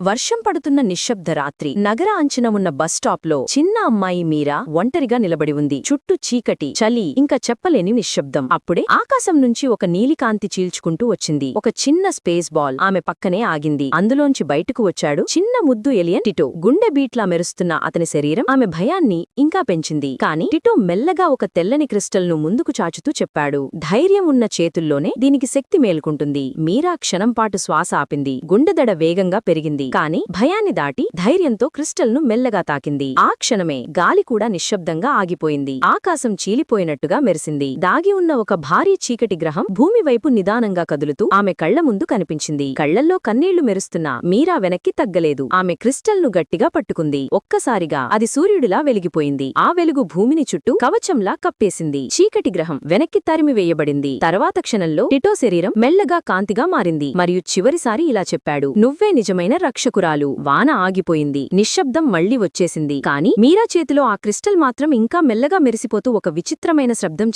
వర్షం పడుతున్న నిశ్శబ్ద రాత్రి. నగర అంచన ఉన్న బస్ స్టాప్లో చిన్న అమ్మాయి మీరా ఒంటరిగా నిలబడి ఉంది. చుట్టూ చీకటి చలి ఇంకా చెప్పలేని నిశ్శబ్దం. అప్పుడే ఆకాశం నుంచి ఒక నీలికాంతి చీల్చుకుంటూ వచ్చింది. ఒక చిన్న స్పేస్ బాల్ ఆమె పక్కనే ఆగింది. అందులోంచి బయటకు వచ్చాడు చిన్న ముద్దు ఎలియన్ టిటో. గుండె బీట్లా మెరుస్తున్న అతని శరీరం ఆమె భయాన్ని ఇంకా పెంచింది. కాని టిటో మెల్లగా ఒక తెల్లని క్రిస్టల్ను ముందుకు చాచుతూ చెప్పాడు. ధైర్యం ఉన్న చేతుల్లోనే దీనికి శక్తి మేల్కుంటుంది. మీరా క్షణంపాటు శ్వాస ఆపింది. గుండెదడ వేగంగా పెరిగింది. కాని భయాన్ని దాటి ధైర్యంతో క్రిస్టల్ను మెల్లగా తాకింది. ఆ క్షణమే గాలి కూడా నిశ్శబ్దంగా ఆగిపోయింది. ఆకాశం చీలిపోయినట్టుగా మెరిసింది. దాగి ఉన్న ఒక భారీ చీకటి గ్రహం భూమి వైపు నిదానంగా కదులుతూ ఆమె కళ్ళ ముందు కనిపించింది. కళ్ళల్లో కన్నీళ్ళు మెరుస్తున్నా మీరా వెనక్కి తగ్గలేదు. ఆమె క్రిస్టల్ను గట్టిగా పట్టుకుంది. ఒక్కసారిగా అది సూర్యుడిలా వెలిగిపోయింది. ఆ వెలుగు భూమిని చుట్టూ కవచంలా కప్పేసింది. చీకటి గ్రహం వెనక్కి తరిమి వేయబడింది తర్వాత క్షణంలో టిటో శరీరం మెల్లగా కాంతిగా మారింది. మరియు చివరిసారి ఇలా చెప్పాడు. నువ్వే నిజమైన రక్షకురాలు వాన ఆగిపోయింది. నిశ్శబ్దం మళ్ళీ వచ్చేసింది. కాని మీరా చేతిలో ఆ క్రిస్టల్ మాత్రం ఇంకా మెల్లగా మెరిసిపోతూ ఒక విచిత్రమైన శబ్దం